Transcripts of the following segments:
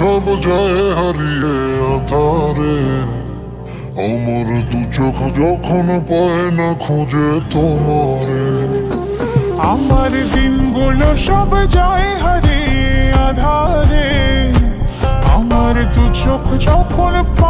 সব যায় হারিয়ে আধারে। আমার দু চোখ যখন পায় না খুঁজে তোমারে। আমার দিনগুলো সব যায় হারিয়ে আধারে। আমার দু চোখ যখন পায়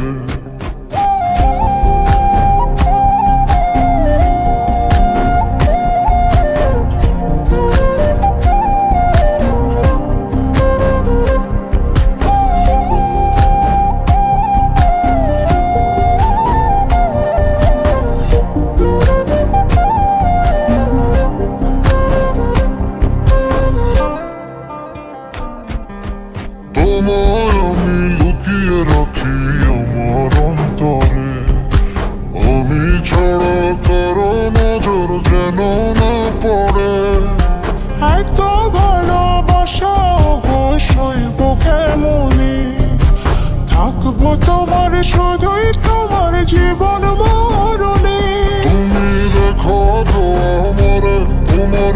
তোমায় আমি লুকিয়ে রাখি আমার অন্তরে। আমি ছাড়া কারও নজর যেন না পড়ে। এত ভালোবাসা অবশ্যই বুকে মনে থাকব তোমার শুধুই তোমার জীবন মরণে। তুমি দেখো আমার তোমার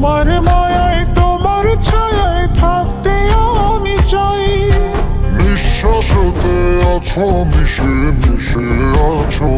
তোমার মায়ায় তোমার ছায়ায় থাকতে আমি চাই। বিশ্বাসতে আছো মিশে মিশে আছো।